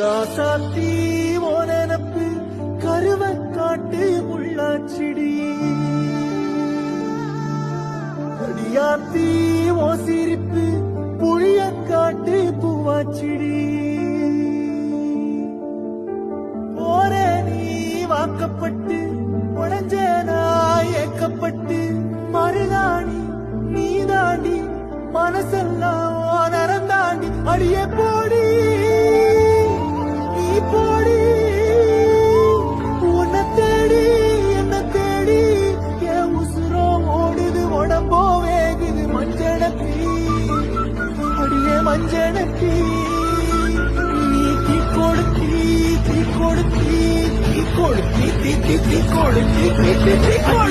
ராசாத்தி ஓனப்பு நினப்பு கருவ காட்டு முள்ளாச்சிடி அடியாத்தி ஓ சிரிப்பு புளிய காட்டு பூவாச்சிடி. போற நீ வாக்கப்பட்டு உடஞ்ச நான் ஏக்கப்பட்டு மருதாணி நீ தாண்டி மனசெல்லாம் മഞ്ചണക്കി നീക്കി കൊടുക്കി തീ കൊടുക്കി തീ കൊടുക്കി തീ തീ കൊടുക്കി തീ തീ കൊടുക്കി